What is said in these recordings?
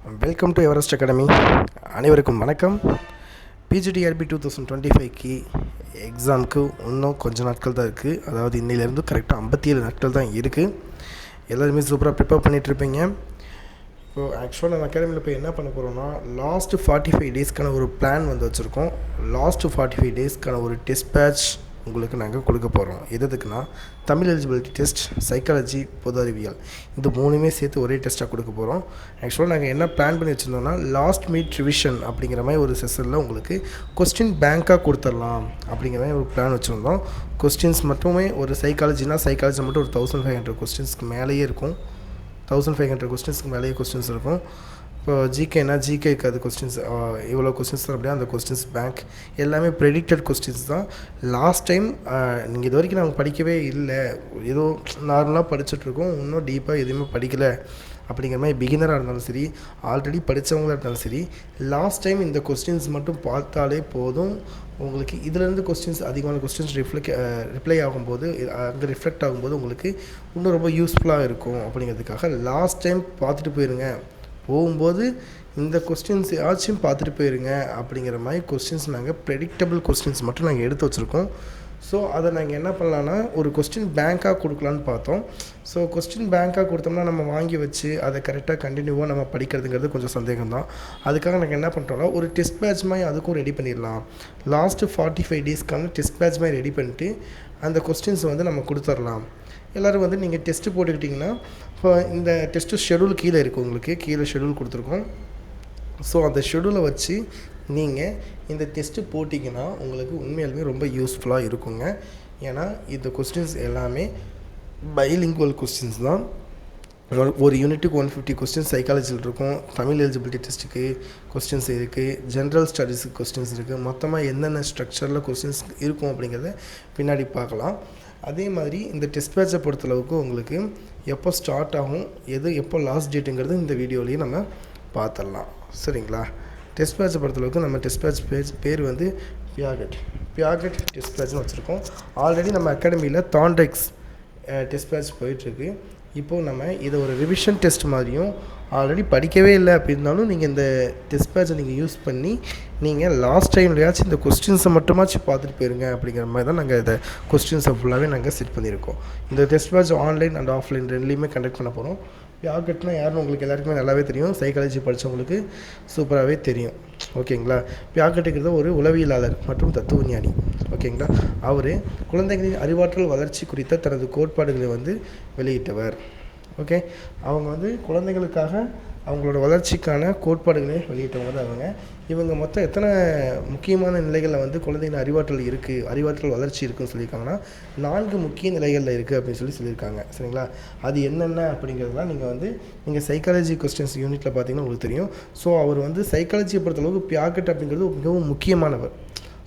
Welcome to Everest academy அனைவருக்கும் வணக்கம். PGTRB two thousand twenty ஃபைவ்க்கு எக்ஸாமுக்கு இன்னும் கொஞ்சம் நாட்கள் தான் இருக்குது அதாவது இன்னிலேருந்து கரெக்டாக ஐம்பத்தி ஏழு நாட்கள் தான் இருக்குது எல்லாருமே சூப்பராக ப்ரிப்பேர் பண்ணிகிட்ருப்பீங்க இப்போது ஆக்சுவலாக நம்ம அகாடமியில் இப்போ என்ன பண்ண போகிறோம்னா லாஸ்ட்டு ஃபார்ட்டி ஃபைவ் டேஸ்க்கான ஒரு பிளான் வந்து வச்சுருக்கோம். லாஸ்ட்டு ஃபார்ட்டி ஃபைவ் டேஸ்க்கான ஒரு டெஸ்ட் பேட்ச் உங்களுக்கு நாங்கள் கொடுக்க போகிறோம் எதுக்குன்னா தமிழ் எலிஜிபிலிட்டி டெஸ்ட் சைக்காலஜி பொது அறிவியல். இந்த மூணுமே சேர்த்து ஒரே டெஸ்ட்டாக கொடுக்க போகிறோம் ஆக்சுவலாக நாங்கள் என்ன பிளான் பண்ணி வச்சுருந்தோம்னா லாஸ்ட் மீட் ரிவிஷன் அப்படிங்கிற மாதிரி ஒரு செஷனில் உங்களுக்கு கொஸ்டின் பேங்க்காக கொடுத்துடலாம் அப்படிங்கிற மாதிரி ஒரு பிளான் வச்சுருந்தோம். கொஸ்டின்ஸ் மட்டுமே ஒரு சைக்காலஜினா சைக்காலஜி மட்டும் ஒரு தௌசண்ட் ஃபைவ் ஹண்ட்ரட் கொஸ்டின்ஸ்க்கு மேலேயே இருக்கும். தௌசண்ட் ஃபைவ் ஹண்ட்ரட் கொஸ்டின்ஸ்க்கு மேலேயே கொஸ்டின்ஸ் இருக்கும். இப்போ ஜிகேனா ஜிகேக்கு அது கொஸ்டின்ஸ் இவ்வளோ கொஸ்டின்ஸ் தான் அந்த கொஸ்டின்ஸ் பேங்க் எல்லாமே ப்ரெடிக்டட் கொஸ்டின்ஸ் தான். லாஸ்ட் டைம் நீங்கள் இது வரைக்கும் நாங்கள் படிக்கவே இல்லை. ஏதோ நார்மலாக படிச்சுட்ருக்கோம் இன்னும் டீப்பாக எதுவுமே படிக்கலை. அப்படிங்கிற மாதிரி பிகினராக இருந்தாலும் சரி ஆல்ரெடி படித்தவங்களாக இருந்தாலும் சரி லாஸ்ட் டைம் இந்த கொஸ்டின்ஸ் மட்டும் பார்த்தாலே போதும். உங்களுக்கு இதுலேருந்து கொஸ்டின்ஸ் அதிகமான கொஸ்டின்ஸ் ரிஃப்ளெக்ட் ரிப்ளை ஆகும்போது அங்கே ரிஃப்ளெக்ட் ஆகும்போது உங்களுக்கு இன்னும் ரொம்ப யூஸ்ஃபுல்லாக இருக்கும். அப்படிங்கிறதுக்காக லாஸ்ட் டைம் பார்த்துட்டு போயிருங்க. போகும்போது இந்த கொஸ்டின்ஸ் ஆச்சும் பார்த்துட்டு போயிருங்க அப்படிங்கிற மாதிரி கொஸ்டின்ஸ் நாங்கள் ப்ரெடிக்டபிள் கொஸ்டின்ஸ் மட்டும் நாங்கள் எடுத்து வச்சுருக்கோம். ஸோ அதை நாங்கள் என்ன பண்ணலான்னா ஒரு கொஸ்டின் பேங்காக கொடுக்கலான்னு பார்த்தோம். ஸோ கொஸ்டின் பேங்க்காக கொடுத்தோம்னா நம்ம வாங்கி வச்சு அதை கரெக்டாக கண்டினியூவாக நம்ம படிக்கிறதுங்கிறது கொஞ்சம் சந்தேகம் தான் அதுக்காக நாங்கள் என்ன பண்ணுறோம்னா ஒரு டெஸ்ட் பேட்ச் மாதிரி அதுக்கும் ரெடி பண்ணிடலாம். லாஸ்ட்டு ஃபார்ட்டி ஃபைவ் டேஸ்க்கான டெஸ்ட் பேட்ச் மாதிரி ரெடி பண்ணிட்டு அந்த கொஸ்டின்ஸ் வந்து நம்ம கொடுத்துர்லாம் எல்லோரும் வந்து நீங்கள் டெஸ்ட்டு போட்டுக்கிட்டிங்கன்னா இப்போ இந்த டெஸ்ட்டு ஷெடியூல் கீழே இருக்குது உங்களுக்கு. கீழே ஷெடியூல் கொடுத்துருக்கோம். ஸோ அந்த ஷெடியூலை வச்சு நீங்கள் இந்த டெஸ்ட்டு போட்டிங்கன்னா உங்களுக்கு உண்மையாலுமே ரொம்ப யூஸ்ஃபுல்லாக இருக்குங்க. ஏன்னா இந்த கொஸ்டின்ஸ் எல்லாமே பைலிங்குவல் கொஸ்டின்ஸ் தான். ஒரு- ஒரு யூனிட்டுக்கு ஒன் ஃபிஃப்டி கொஸ்டின்ஸ் சைக்காலஜியில் இருக்கும். தமிழ் எலிஜிபிலிட்டி டெஸ்ட்டுக்கு கொஸ்டின்ஸ் இருக்குது ஜென்ரல் ஸ்டடீஸுக்கு கொஸ்டின்ஸ் இருக்குது மொத்தமாக என்னென்ன ஸ்ட்ரக்சரில் கொஸ்டின்ஸ் இருக்கும் அப்படிங்கிறத பின்னாடி பார்க்கலாம். அதே மாதிரி இந்த டெஸ்ட் பேட்சை பொறுத்தளவுக்கு உங்களுக்கு எப்போ ஸ்டார்ட் ஆகும் எது எப்போ லாஸ்ட் டேட்டுங்கிறது இந்த வீடியோலேயே நம்ம பார்த்துடலாம் சரிங்களா? டெஸ்ட் பேட்சை பொறுத்தளவுக்கு நம்ம டெஸ்ட் பேட்ச் பேஜ் பேர் வந்து பியாகட் பியாகட் டெஸ்ட் பேட்ச்னு வச்சுருக்கோம். ஆல்ரெடி நம்ம அகாடமியில் தாண்டெக்ஸ் டெஸ்ட் பேட்ச் போயிட்டுருக்கு. இப்போது நம்ம இதை ஒரு ரிவிஷன் டெஸ்ட் மாதிரியும் ஆல்ரெடி படிக்கவே இல்லை அப்படின்னாலும் நீங்கள் இந்த டெஸ்ட் பேட்சை நீங்கள் யூஸ் பண்ணி நீங்கள் லாஸ்ட் டைம்லையாச்சும் இந்த கொஸ்டின்ஸை மட்டுமாச்சும் பார்த்துட்டு போயிருங்க அப்படிங்கிற மாதிரி தான் நாங்கள் இதை கொஸ்டின்ஸை ஃபுல்லாகவே நாங்கள் செட் பண்ணியிருக்கோம். இந்த test batch online and offline ரெண்டுலேயுமே கண்டக்ட் பண்ண போகிறோம் யார்கிட்டனா யாருன்னு உங்களுக்கு எல்லாருக்குமே நல்லாவே தெரியும். சைக்காலஜி படித்தவங்களுக்கு சூப்பராகவே தெரியும். ஓகேங்களா? பியாக்கட்டுங்கிறது ஒரு உளவியலாளர் மற்றும் தத்துவ ஞானி ஓகேங்களா? அவர் குழந்தைகளின் அறிவாற்றல் வளர்ச்சி குறித்த தனது கோட்பாடுகளை வந்து வெளியிட்டவர். ஓகே? அவங்க வந்து குழந்தைகளுக்காக அவங்களோட வளர்ச்சிக்கான கோட்பாடுகளை வெளியிட்டவங்க தான் அவங்க இவங்க மொத்தம் எத்தனை முக்கியமான நிலைகளில் வந்து குழந்தைகளின் அறிவாற்றல் இருக்குது அறிவாற்றல் வளர்ச்சி இருக்குன்னு சொல்லியிருக்காங்கன்னா நான்கு முக்கிய நிலைகளில் இருக்குது அப்படின்னு சொல்லி சொல்லியிருக்காங்க. சரிங்களா? அது என்னென்ன அப்படிங்கிறதுலாம் நீங்கள் வந்து நீங்கள் சைக்காலஜி கொஸ்டின்ஸ் யூனிட்டில் பார்த்தீங்கன்னா உங்களுக்கு தெரியும். ஸோ அவர் வந்து சைக்காலஜியை பொறுத்தளவுக்கு பியாக்கெட் அப்படிங்கிறது மிகவும் முக்கியமானவர்.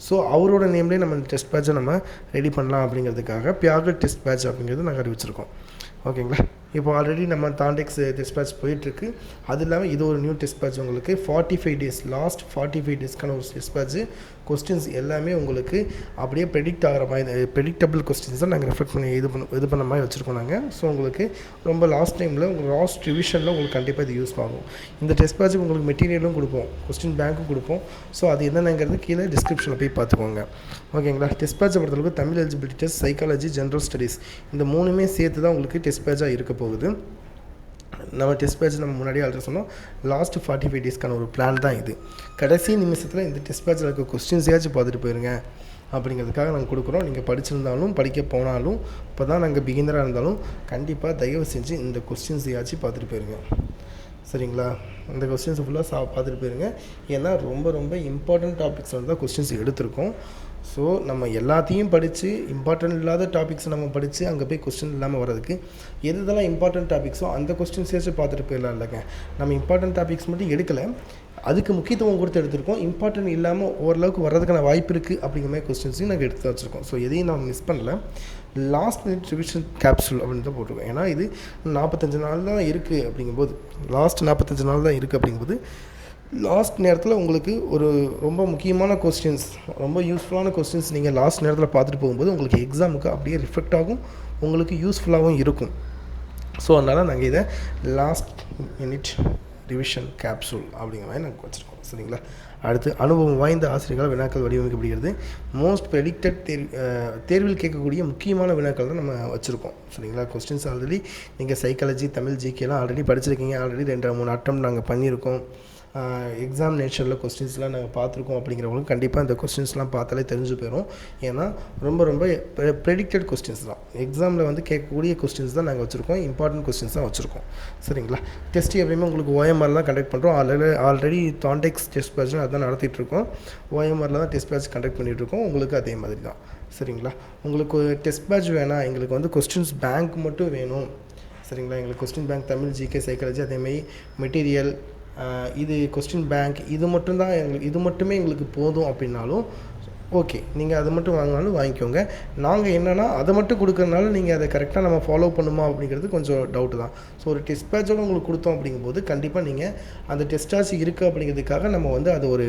ஸோ அவரோட நேம்லேயே நம்ம டெஸ்ட் பேட்சை நம்ம ரெடி பண்ணலாம் அப்படிங்கிறதுக்காக பியாக டெஸ்ட் பேட்ச் அப்படிங்கிறது நாங்கள் அறிவிச்சிருக்கோம். ஓகேங்களா இப்போ ஆல்ரெடி நம்ம தாண்டெக்ஸ் டெஸ்ட் eh, பேட்ச் போயிட்டுருக்கு. அது இல்லாமல் இது ஒரு நியூ டெஸ்ட் பேட்ச் உங்களுக்கு. Forty five days last forty five டேஸ்க்கான ஒரு டெஸ்ட் பேட்ச் கொஸ்டின்ஸ் எல்லாமே உங்களுக்கு அப்படியே ப்ரெடிக்ட் ஆகிற மாதிரி eh, ப்ரெடிக்டபிள் கொஸ்டின்ஸ் தான் நாங்கள் ரெஃபர் பண்ணி இது பண்ண இது பண்ண மாதிரி வச்சுருக்கோம் நாங்கள் ஸோ உங்களுக்கு ரொம்ப லாஸ்ட் டைமில் உங்கள் லாஸ்ட் ரிவிஷனில் உங்களுக்கு கண்டிப்பாக இது யூஸ் ஆகும். இந்த டெஸ்ட் பேட்சுக்கு உங்களுக்கு மெட்டீரியலும் கொடுப்போம். கொஸ்டின் பேங்க்கும் கொடுப்போம். ஸோ அது என்னென்னங்கிறது கீழே டிஸ்கிரிப்ஷனில் போய் பார்த்துக்கோங்க. ஓகேங்களா டெஸ்ட் பேட்சை பொறுத்தளவுக்கு Tamil eligibility test psychology general studies இந்த மூணுமே சேர்த்து தான் உங்களுக்கு டெஸ்ட் பேட்சாக இருக்க போகுது. நம்ம டெஸ்ட் பேட்ச் நம்ம முன்னாடியே ஆல்ரெடி சொன்னோம். லாஸ்ட் ஃபார்ட்டி ஃபைவ் டேஸ்க்கான ஒரு பிளான் தான் இது. கடைசி நிமிஷத்தில் இந்த டெஸ்ட் பேட்சில் இருக்க கொஸ்டின்ஸையாச்சும் பார்த்துட்டு போயிருங்க. அப்படிங்கிறதுக்காக நாங்கள் கொடுக்குறோம். நீங்கள் படிச்சிருந்தாலும் படிக்க போனாலும் இப்போ தான் நாங்கள் பிகினராக இருந்தாலும் கண்டிப்பாக தயவு செஞ்சு இந்த கொஸ்டின்ஸையாச்சும் பார்த்துட்டு போயிருங்க. சரிங்களா? இந்த கொஸ்டின்ஸ் ஃபுல்லாக சா பார்த்துட்டு போயிருங்க. ஏன்னா ரொம்ப ரொம்ப இம்பார்ட்டன்ட் டாபிக்ஸ் வந்து தான் கொஸ்டின்ஸ் எடுத்திருக்கோம். ஸோ நம்ம எல்லாத்தையும் படித்து இம்பார்ட்டன்ட் இல்லாத டாபிக்ஸ் நம்ம படித்து அங்கே போய் கொஸ்டின் இல்லாமல் வர்றதுக்கு எது இதெல்லாம் இம்பார்ட்டன்ட் டாபிக்ஸோ அந்த கொஸ்டின்ஸேச்சும் பார்த்துட்டு போயிடலாம் இல்லைங்க. நம்ம இம்பார்ட்டன்ட் டாபிக்ஸ் மட்டும் எடுக்கலை. அதுக்கு முக்கியத்துவம் கொடுத்து எடுத்திருக்கோம். இம்பார்ட்டன்ட் இல்லாமல் ஓரளவுக்கு வர்றதுக்கான வாய்ப்பு இருக்குது அப்படிங்கிற மாதிரி கொஸ்டின்ஸையும் நாங்கள் எடுத்து வச்சுருக்கோம். ஸோ எதையும் நம்ம மிஸ் பண்ணல. லாஸ்ட் மினிட் ரிவிஷன் கேப்சூல் அப்படின்னு தான் போட்டிருக்கோம். ஏன்னா இது நாற்பத்தஞ்சு நாள் தான் இருக்குது அப்படிங்கும்போது. லாஸ்ட் நாற்பத்தஞ்சு நாள் தான் இருக்குது அப்படிங்கும்போது லாஸ்ட் நேரத்தில் உங்களுக்கு ஒரு ரொம்ப முக்கியமான கொஸ்டின்ஸ் ரொம்ப யூஸ்ஃபுல்லான கொஸ்டின்ஸ் நீங்கள் லாஸ்ட் நேரத்தில் பார்த்துட்டு போகும்போது உங்களுக்கு எக்ஸாமுக்கு அப்படியே ரிஃப்ளெக்ட் ஆகும் உங்களுக்கு யூஸ்ஃபுல்லாகவும் இருக்கும். ஸோ அதனால் நாங்கள் இதை லாஸ்ட் மினிட் ரிவிஷன் கேப்சூல் அப்படிங்கிற மாதிரி நாங்கள் வச்சுருக்கோம். சரிங்களா? அடுத்து அனுபவம் வாய்ந்த ஆசிரியர்களால் வினாக்கள் வடிவமைக்கப்படுகிறது. மோஸ்ட் ப்ரெடிக்டட் தேர்வு தேர்வில் கேட்கக்கூடிய முக்கியமான வினாக்கள் தான் நம்ம வச்சுருக்கோம். சரிங்களா? கொஸ்டின்ஸ் ஆல்ரெடி நீங்கள் சைக்காலஜி தமிழ் ஜிகேலாம் ஆல்ரெடி படிச்சிருக்கீங்க. ஆல்ரெடி ரெண்டு மூணு அட்டம் நாங்கள் பண்ணியிருக்கோம். எக்ஸாமினேஷனில் கொஸ்டின்ஸ்லாம் நாங்கள் பார்த்துருக்கோம் அப்படிங்கிறவங்களுக்கு கண்டிப்பாக இந்த கொஸ்டின்ஸ்லாம் பார்த்தாலே தெரிஞ்சு போயிடும் ஏன்னா ரொம்ப ரொம்ப ப்ரெடிக்டட் கொஸ்டின்ஸ் தான். எக்ஸாமில் வந்து கேட்கக்கூடிய கொஸ்டின்ஸ் தான் நாங்கள் வச்சுருக்கோம். இம்பார்ட்டன்ட் கொஸ்டின்ஸ் தான் வச்சுருக்கோம். சரிங்களா? டெஸ்ட் எப்பயுமே உங்களுக்கு ஓஎம்ஆர் தான் கண்டக்ட் பண்ணுறோம் ஆல்ரெடி ஆல்ரெடி தாண்டெக்ஸ் டெஸ்ட் பேட்ச் அதான் நடத்திட்டுருக்கோம் ஓஎம்ஆரில் தான் டெஸ்ட் பேட்ச் கண்டக்ட் பண்ணிகிட்டு இருக்கோம். உங்களுக்கு அதே மாதிரி தான். சரிங்களா? உங்களுக்கு டெஸ்ட் பேட்ச் வேணாம் எங்களுக்கு வந்து கொஸ்டின்ஸ் பேங்க் மட்டும் வேணும். சரிங்களா? எங்களுக்கு question bank Tamil GK psychology அதேமாதிரி மெட்டீரியல் இது கொஸ்டின் பேங்க் இது மட்டும்தான் எங்களுக்கு இது மட்டுமே எங்களுக்கு போதும் அப்படின்னாலும் ஓகே நீங்கள் அதை மட்டும் வாங்கினாலும் வாங்கிக்கோங்க. நாங்கள் என்னென்னா அதை மட்டும் கொடுக்கறனால நீங்கள் அதை கரெக்டாக நம்ம ஃபாலோ பண்ணுமா அப்படிங்கிறது கொஞ்சம் டவுட்டு தான். ஸோ ஒரு டெஸ்ட் பேட்சோடு உங்களுக்கு கொடுத்தோம் அப்படிங்கும்போது கண்டிப்பாக நீங்கள் அந்த டெஸ்டாச்சு இருக்குது அப்படிங்கிறதுக்காக நம்ம வந்து அது ஒரு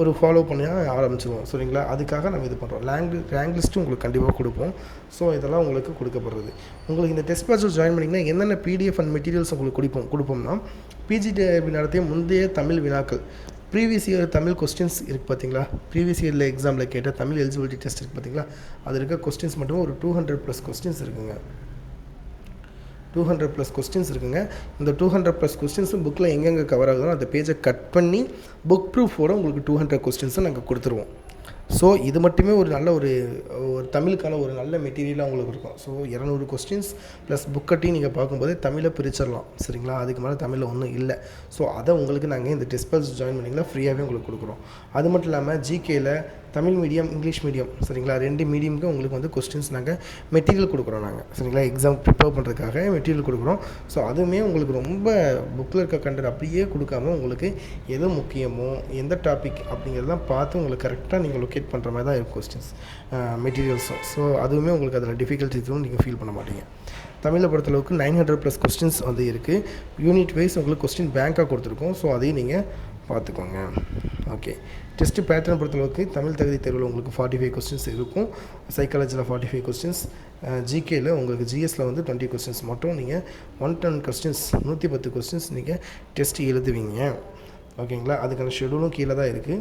ஒரு ஃபாலோ பண்ண ஆரம்பிச்சிருவோம். சரிங்களா? அதுக்காக நம்ம இது பண்ணுறோம் ரேங்க் ரேங்க் லிஸ்ட்டு உங்களுக்கு கண்டிப்பாக கொடுப்போம். ஸோ இதெல்லாம் உங்களுக்கு கொடுக்கப்படுறது. உங்களுக்கு இந்த டெஸ்ட் பேட்சில் ஜாயின் பண்ணிங்கன்னா என்னென்ன பிடிஎஃப் அண்ட் மெட்டீரியல்ஸ் உங்களுக்கு கொடுப்போம் கொடுப்போம்னா பிஜிடிஆர்பி நடத்திய முந்தைய தமிழ் வினாக்கள். ப்ரீவியஸ் இயர் தமிழ் கொஸ்டின்ஸ் இருக்குது பார்த்தீங்களா ப்ரீவியஸ் இயரில் எக்ஸாமில் கேட்ட தமிழ் எலிஜிபிலிட்டி டெஸ்ட் இருக்குது பார்த்தீங்களா அது இருக்க கொஸ்டின்ஸ் மட்டும் ஒரு டூ ஹண்ட்ரட் ப்ளஸ் கொஸ்டின்ஸ் இருக்குங்க. டூ ஹண்ட்ரட் ப்ளஸ் கொஸ்டின்ஸ் இருக்குங்க. இந்த டூ ஹண்ட்ரட் ப்ளஸ் கொஸ்டின்ஸும் புக்கில் எங்கெங்கே கவர் ஆகுதோ அந்த பேஜை கட் பண்ணி புக் ப்ரூஃபோட உங்களுக்கு டூ ஹண்ட்ரட் கொஸ்டின்ஸை நாங்கள் கொடுத்துருவோம். ஸோ இது மட்டுமே ஒரு நல்ல ஒரு ஒரு தமிழுக்கான ஒரு நல்ல மெட்டீரியலாக உங்களுக்கு இருக்கும். ஸோ இரநூறு கொஸ்டின்ஸ் ப்ளஸ் புக்கட்டி நீங்கள் பார்க்கும்போது தமிழை பிரிச்சிடலாம். சரிங்களா? அதுக்கு மேலே தமிழில் ஒன்றும் இல்லை. ஸோ அதை உங்களுக்கு நாங்கள் இந்த டிஸ்பல்ஸ் ஜாயின் பண்ணிங்களா ஃப்ரீயாகவே உங்களுக்கு கொடுக்குறோம். அது மட்டும் இல்லாமல் ஜிகேயில் தமிழ் மீடியம் இங்கிலீஷ் மீடியம் சரிங்களா? ரெண்டு மீடியமுக்கு உங்களுக்கு வந்து கொஸ்டின்ஸ் நாங்கள் மெட்டீரியல் கொடுக்குறோம் நாங்கள் சரிங்களா? எக்ஸாம் ப்ரிப்பேர் பண்ணுறதுக்காக மெட்டீரியல் கொடுக்குறோம். ஸோ அதுவுமே உங்களுக்கு ரொம்ப புக்கில் இருக்க கண்டென்ட் அப்படியே கொடுக்காம உங்களுக்கு எது முக்கியமோ எந்த டாபிக் அப்படிங்கிறதெல்லாம் பார்த்து உங்களுக்கு கரெக்டாக நீங்கள் லொக்கேட் பண்ணுற மாதிரி தான் இருக்கும் கொஸ்டின்ஸ் மெட்டீரியல்ஸும் ஸோ அதுவுமே உங்களுக்கு அதில் டிஃபிகல்ட்டி எதுவும் நீங்கள் ஃபீல் பண்ண மாட்டீங்க. தமிழை பொறுத்தளவுக்கு நைன் ஹண்ட்ரட் ப்ளஸ் கொஸ்டின்ஸ் வந்து இருக்குது யூனிட் வைஸ் உங்களுக்கு கொஸ்டின் பேங்காக கொடுத்துருக்கோம். ஸோ அதையும் நீங்கள் பார்த்துக்கோங்க. ஓகே டெஸ்ட்டு பேட்டர்ன் பொறுத்தளவுக்கு தமிழ் தகுதி தேர்வில் உங்களுக்கு ஃபார்ட்டி ஃபைவ் கொஸ்டின்ஸ் இருக்கும் சைக்காலஜியில் ஃபார்ட்டி ஃபைவ் கொஸ்டின்ஸ் ஜிகேயில் உங்களுக்கு ஜிஎஸ்சில் வந்து டுவெண்ட்டி கொஸ்டின்ஸ் மட்டும் நீங்கள் ஒன் டென் கொஸ்டின்ஸ் நூற்றி பத்து கொஸ்டின்ஸ் நீங்கள் டெஸ்ட் எழுதுவீங்க. ஓகேங்களா அதுக்கான ஷெடியூலும் கீழே தான் இருக்குது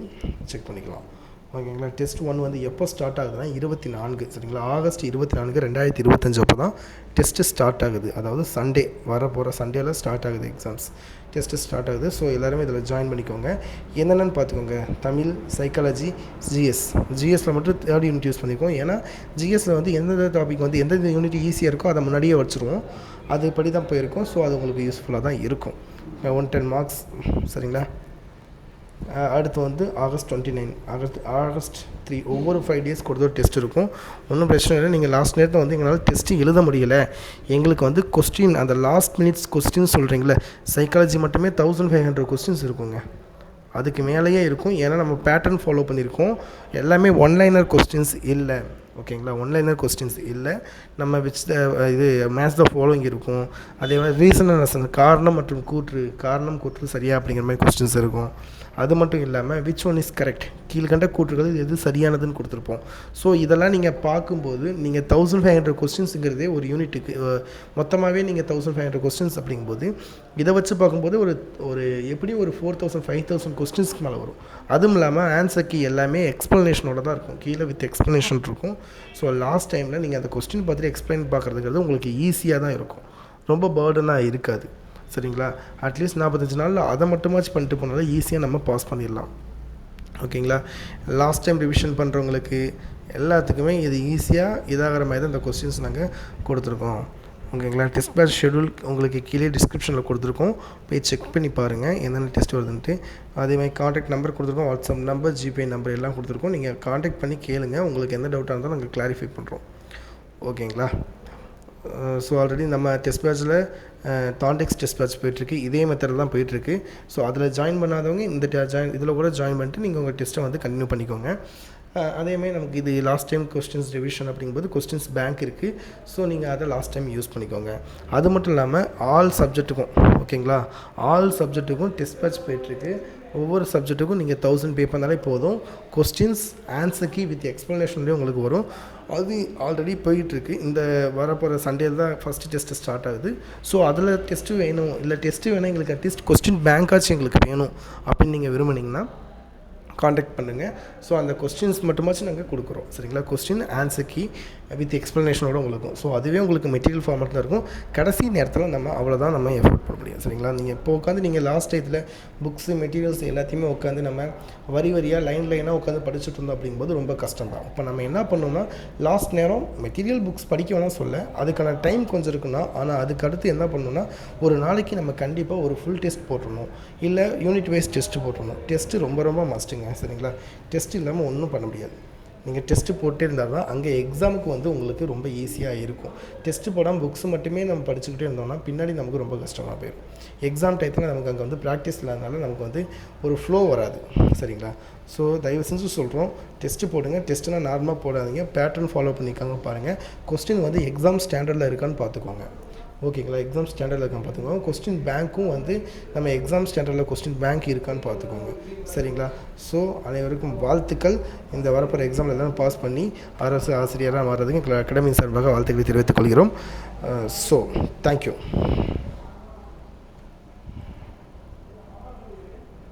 செக் பண்ணிக்கலாம். ஓகேங்களா? டெஸ்ட் ஒன் வந்து எப்போ ஸ்டார்ட் ஆகுதுன்னா இருபத்தி நான்கு சரிங்களா? ஆகஸ்ட் இருபத்தி நான்கு ரெண்டாயிரத்தி இருபத்தஞ்சு அப்போ தான் டெஸ்ட்டு ஸ்டார்ட் ஆகுது. அதாவது சண்டே வர போகிற சண்டேல ஸ்டார்ட் ஆகுது எக்ஸாம்ஸ் டெஸ்ட்டு ஸ்டார்ட் ஆகுது. ஸோ எல்லாருமே இதில் ஜாயின் பண்ணிக்கோங்க. என்னென்னு பார்த்துக்கோங்க. தமிழ் சைக்காலஜி ஜிஎஸ் ஜிஎஸ்ஸில் மட்டும் தேர்ட் யூனிட் யூஸ் பண்ணிக்கோம் ஏன்னா ஜிஎஸ்சில் வந்து எந்தெந்த டாபிக் வந்து எந்தெந்த யூனிட் ஈஸியாக இருக்கோ அதை முன்னாடியே வச்சுருவோம். அதுபடி தான் போயிருக்கோம். ஸோ அது உங்களுக்கு யூஸ்ஃபுல்லாக தான் இருக்கும். ஒன் டென் மார்க்ஸ் சரிங்களா? அடுத்து வந்து August twenty nine August August three ஒவ்வொரு ஃபைவ் டேஸ் கொடுத்த ஒரு டெஸ்ட் இருக்கும். ஒன்றும் பிரச்சனை இல்லை. நீங்கள் லாஸ்ட் நேரத்தில் வந்து எங்களால் டெஸ்ட்டு எழுத முடியல. எங்களுக்கு வந்து கொஸ்டின் அந்த லாஸ்ட் மினிட்ஸ் கொஸ்டின் சொல்கிறீங்களே சைக்காலஜி மட்டுமே தௌசண்ட் ஃபைவ் ஹண்ட்ரட் கொஸ்டின்ஸ் இருக்குங்க. அதுக்கு மேலேயே இருக்கும். ஏன்னா நம்ம பேட்டர்ன் ஃபாலோ பண்ணியிருக்கோம். எல்லாமே ஒன்லைனர் கொஸ்டின்ஸ் இல்லை. ஓகேங்களா? ஒன்லைனர் கொஸ்டின்ஸ் இல்லை நம்ம விச் த இது மேட்ச் த ஃபாலோயிங் இருக்கும். அதே மாதிரி ரீசன் காரணம் மற்றும் கூற்று. காரணம் கூற்று சரியா அப்படிங்கிற மாதிரி கொஸ்டின்ஸ் இருக்கும். அது மட்டும் இல்லாமல் விச் ஒன் இஸ் கரெக்ட் கீழ்கண்ட கூற்றுகள் எது சரியானதுன்னு கொடுத்துருப்போம். ஸோ இதெல்லாம் நீங்கள் பார்க்கும்போது நீங்கள் தௌசண்ட் ஃபைவ் ஹண்ட்ரட் கொஸ்டின்ஸுங்கிறதே ஒரு யூனிட்டுக்கு மொத்தமாகவே நீங்கள் தௌசண்ட் ஃபைவ் ஹண்ட்ரட் கொஸ்டின்ஸ் அப்படிங்கும்போது இதை வச்சு பார்க்கும்போது ஒரு ஒரு எப்படி ஒரு ஃபோர் தௌசண்ட் ஃபைவ் தௌசண்ட் கொஸ்டின்ஸ்க்கு மேலே வரும். அதுவும் இல்லாமல் ஆன்சர் கீ எல்லாமே எக்ஸ்ப்ளனேஷனோட தான் இருக்கும். கீழே வித் எக்ஸ்ப்ளனேஷன் இருக்கும். ஸோ லாஸ்ட் டைமில் நீங்கள் அந்த கொஸ்டின் பார்த்துட்டு எக்ஸ்பிளைன் பார்க்குறதுங்கிறது உங்களுக்கு ஈஸியாக தான் இருக்கும். ரொம்ப பேர்டனாக இருக்காது. சரிங்களா? அட்லீஸ்ட் நாற்பத்தஞ்சு நாளில் அதை மட்டுமாச்சும் பண்ணிட்டு போனாலும் ஈஸியாக நம்ம பாஸ் பண்ணிடலாம். ஓகேங்களா? லாஸ்ட் டைம் ரிவிஷன் பண்ணுறவங்களுக்கு எல்லாத்துக்குமே இது ஈஸியாக இதாகிற மாதிரி தான் இந்த கொஸ்டின்ஸ் நாங்கள் கொடுத்துருக்கோம். ஓகேங்களா? டெஸ்ட் பேட்ச் ஷெடியூல் உங்களுக்கு கீழே டிஸ்கிரிப்ஷனில் கொடுத்துருக்கோம். போய் செக் பண்ணி பாருங்கள் என்னென்ன டெஸ்ட் வருதுன்ட்டு. அதே மாதிரி காண்டாக்ட் நம்பர் கொடுத்துருக்கோம். வாட்ஸ்அப் நம்பர் ஜிபே நம்பர் எல்லாம் கொடுத்துருக்கோம். நீங்கள் காண்டாக்ட் பண்ணி கேளுங்க. உங்களுக்கு எந்த டவுட்டாக இருந்தாலும் நாங்கள் கிளாரிஃபை பண்ணுறோம் ஓகேங்களா? ஸோ ஆல்ரெடி நம்ம டெஸ்ட் பேட்சில் தாண்டெக்ஸ் டெஸ்ட் பேட்ச் போயிட்டுருக்கு. இதே மெத்தடில் தான் போயிட்டுருக்கு. ஸோ அதில் ஜாயின் பண்ணாதவங்க இந்த ஜாயின் இதில் கூட ஜாயின் பண்ணிட்டு நீங்கள் உங்கள் டெஸ்ட்டை வந்து கண்டினியூ பண்ணிக்கோங்க. அதேமாதிரி நமக்கு இது லாஸ்ட் டைம் கொஸ்டின்ஸ் ரிவிஷன் அப்படிங்கும்போது கொஸ்டின்ஸ் பேங்க் இருக்குது ஸோ நீங்கள் அதை லாஸ்ட் டைம் யூஸ் பண்ணிக்கோங்க. அது மட்டும் இல்லாமல் ஆல் சப்ஜெக்ட்டுக்கும் ஓகேங்களா ஆல் சப்ஜெக்ட்டுக்கும் டெஸ்ட் பேட்ச் போயிட்டுருக்கு ஒவ்வொரு சப்ஜெக்ட்டுக்கும் நீங்கள் தௌசண்ட் பே பண்ணாலே போதும். கொஸ்டின்ஸ் ஆன்சர் கீ வித் எக்ஸ்ப்ளனேஷன்லேயே உங்களுக்கு வரும். அது ஆல்ரெடி போயிட்டுருக்கு இந்த வரப்போகிற சண்டே தான் ஃபஸ்ட்டு டெஸ்ட்டு ஸ்டார்ட் ஆகுது. ஸோ அதில் டெஸ்ட்டு வேணும். இல்லை டெஸ்ட்டு வேணும் எங்களுக்கு அட்லீஸ்ட் கொஸ்டின் பேங்காச்சும் எங்களுக்கு வேணும் அப்படின்னு நீங்கள் விரும்புனீங்கன்னா காண்டாக்ட் பண்ணுங்கள் ஸோ அந்த கொஸ்டின்ஸ் மட்டுமாச்சும் நாங்கள் கொடுக்குறோம். சரிங்களா? கொஸ்டின் ஆன்சர் கீ வித் எக்ஸ்ப்ளனேஷனோட உங்களுக்கு ஸோ அதுவே உங்களுக்கு மெட்டீரியல் ஃபார்மேட்டில் இருக்கும். கடைசி நேரத்தில் நம்ம அவ்வளோதான் நம்ம எஃபோர்ட் போட முடியும். சரிங்களா? நீங்கள் இப்போ உட்காந்து நீங்கள் லாஸ்ட் இதில் புக்ஸு மெட்டீரியல்ஸ் எல்லாத்தையுமே உட்காந்து நம்ம வரி வரியாக லைன் லைனாக உட்காந்து படிச்சுட்டு இருந்தோம் அப்படிங்கும்போது ரொம்ப கஷ்டம் தான் இப்போ நம்ம என்ன பண்ணோம்னா லாஸ்ட் நேரம் மெட்டீரியல் புக்ஸ் படிக்க வேணாம் சொல்ல அதுக்கான டைம் கொஞ்சம் இருக்குன்னா ஆனால் அதுக்கு அடுத்து என்ன பண்ணணும்னா ஒரு நாளைக்கு நம்ம கண்டிப்பாக ஒரு ஃபுல் டெஸ்ட் போட்டுடணும் இல்லை யூனிட் வைஸ் டெஸ்ட் போட்டுடணும் டெஸ்ட்டு ரொம்ப ரொம்ப மஸ்ட்டுங்க சரிங்களா? டெஸ்ட் இல்லாமல் ஒன்றும் பண்ண முடியாது. நீங்கள் டெஸ்ட்டு போட்டே இருந்தால் தான் அங்கே எக்ஸாமுக்கு வந்து உங்களுக்கு ரொம்ப ஈஸியாக இருக்கும். டெஸ்ட்டு போடாமல் புக்ஸ் மட்டுமே நம்ம படிச்சுக்கிட்டே இருந்தோம்னா பின்னாடி நமக்கு ரொம்ப கஷ்டமாக போயிடும் எக்ஸாம் டயத்தில் நமக்கு அங்கே வந்து ப்ராக்டிஸ் இல்லாதனால நமக்கு வந்து ஒரு ஃப்ளோ வராது. சரிங்களா? ஸோ தயவு செஞ்சு சொல்கிறோம் டெஸ்ட்டு போடுங்க. டெஸ்ட்டுனா நார்மலாக போடாதீங்க. பேட்டர்ன் ஃபாலோ பண்ணிக்காங்க பாருங்கள் கொஸ்டின் வந்து எக்ஸாம் ஸ்டாண்டர்டில் இருக்கான்னு பார்த்துக்கோங்க. ஓகேங்களா எக்ஸாம் ஸ்டாண்டர்டில் இருக்கான்னு பார்த்துக்கோங்க. கொஸ்டின் பேங்க்கும் வந்து நம்ம எக்ஸாம் ஸ்டாண்டர்டில் கொஸ்டின் பேங்க் இருக்கான்னு பார்த்துக்கோங்க. சரிங்களா? ஸோ அனைவருக்கும் வாழ்த்துக்கள். இந்த வரப்போகிற எக்ஸாமில் எல்லாம் பாஸ் பண்ணி அரசு ஆசிரியராக மாறுறதுக்கு எங்கள் அகாடமி சார்பாக வாழ்த்துக்களை தெரிவித்துக் கொள்கிறோம். Uh, so thank you